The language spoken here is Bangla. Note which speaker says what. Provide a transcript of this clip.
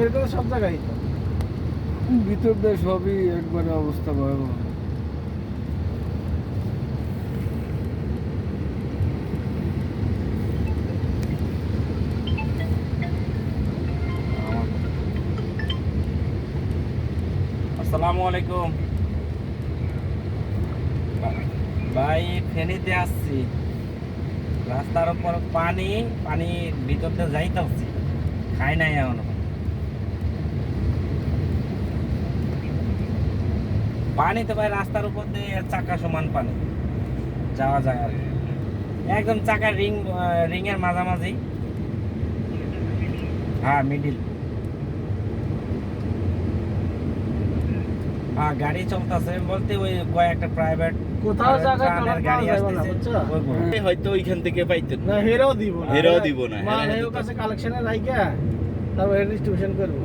Speaker 1: এরকম সব জায়গায় তো।
Speaker 2: ভিতর দিয়ে সবই একবারে অবস্থা ভয়াবহ।
Speaker 3: আসসালামু আলাইকুম। ভাই ফেনীতে আসছি। রাস্তার উপর পানি পানি ভিতর দিয়ে যাইতে হচ্ছে খাই নাই এখনও। পানি তো ভাই রাস্তার উপর দিয়ে চাকা সমান পানি। যাওয়া যায় আর একদম চাকার রিং রিং এর মাঝামাঝি। হ্যাঁ মিডিল হ্যাঁ গাড়ি চলতেছে। বলতে ওই কয়েকটা প্রাইভেট
Speaker 1: কোথাও জায়গা গাড়ি না বুঝছ?
Speaker 4: হয়তো ওইখান থেকে পাইতেন।
Speaker 1: না হেরেও দিব না।
Speaker 4: হেরেও দিব না,
Speaker 1: মাল
Speaker 4: হেরে
Speaker 1: কাছে কালেকশনে রাইখা তারপর ডিস্ট্রিবিউশন করব।